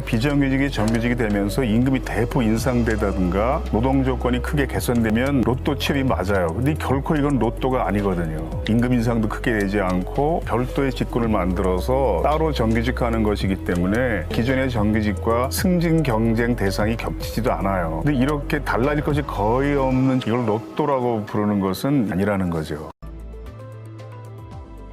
비정규직이 정규직이 되면서 임금이 대폭 인상되다든가 노동 조건이 크게 개선되면 로또 취업이 맞아요. 근데 결코 이건 로또가 아니거든요. 임금 인상도 크게 되지 않고 별도의 직군을 만들어서 따로 정규직화하는 것이기 때문에 기존의 정규직과 승진 경쟁 대상이 겹치지도 않아요. 근데 이렇게 달라질 것이 거의 없는 이걸 로또라고 부르는 것은 아니라는 거죠.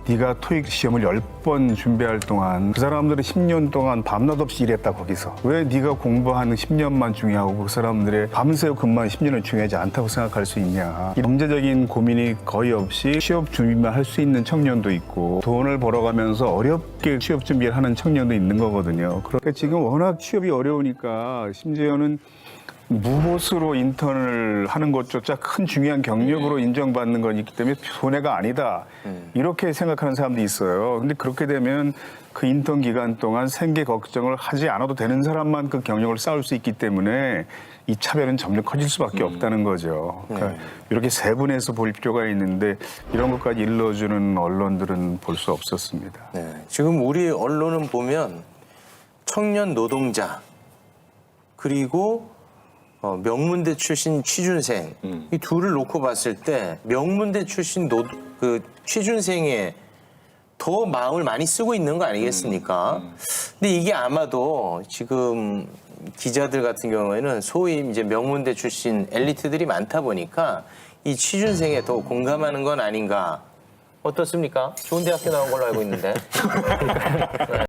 네가 토익 시험을 10번 준비할 동안 그 사람들은 10년 동안 밤낮 없이 일했다 거기서. 왜 네가 공부하는 10년만 중요하고 그 사람들의 밤새워 근무하는 10년은 중요하지 않다고 생각할 수 있냐. 이 경제적인 고민이 거의 없이 취업 준비만 할 수 있는 청년도 있고 돈을 벌어가면서 어렵게 취업 준비를 하는 청년도 있는 거거든요. 그러니까 지금 워낙 취업이 어려우니까 심지어는 무보수로 인턴을 하는 것조차 큰 중요한 경력으로 인정받는 거기 때문에 손해가 아니다. 이렇게 생각하는 사람도 있어요. 근데 그렇게 되면 그 인턴 기간 동안 생계 걱정을 하지 않아도 되는 사람만 그 경력을 쌓을 수 있기 때문에 이 차별은 점점 커질 수밖에 없다는 거죠. 그러니까 이렇게 세분해서 볼 필요가 있는데 이런 것까지 일러주는 언론들은 볼 수 없었습니다. 네. 지금 우리 언론은 보면 청년 노동자 그리고 어, 명문대 출신 취준생 이 둘을 놓고 봤을 때 명문대 출신 노, 그 취준생에 더 마음을 많이 쓰고 있는 거 아니겠습니까? 근데 이게 아마도 지금 기자들 같은 경우에는 소위 이제 명문대 출신 엘리트들이 많다 보니까 이 취준생에 더 공감하는 건 아닌가 어떻습니까? 좋은 대학교 나온 걸로 알고 있는데.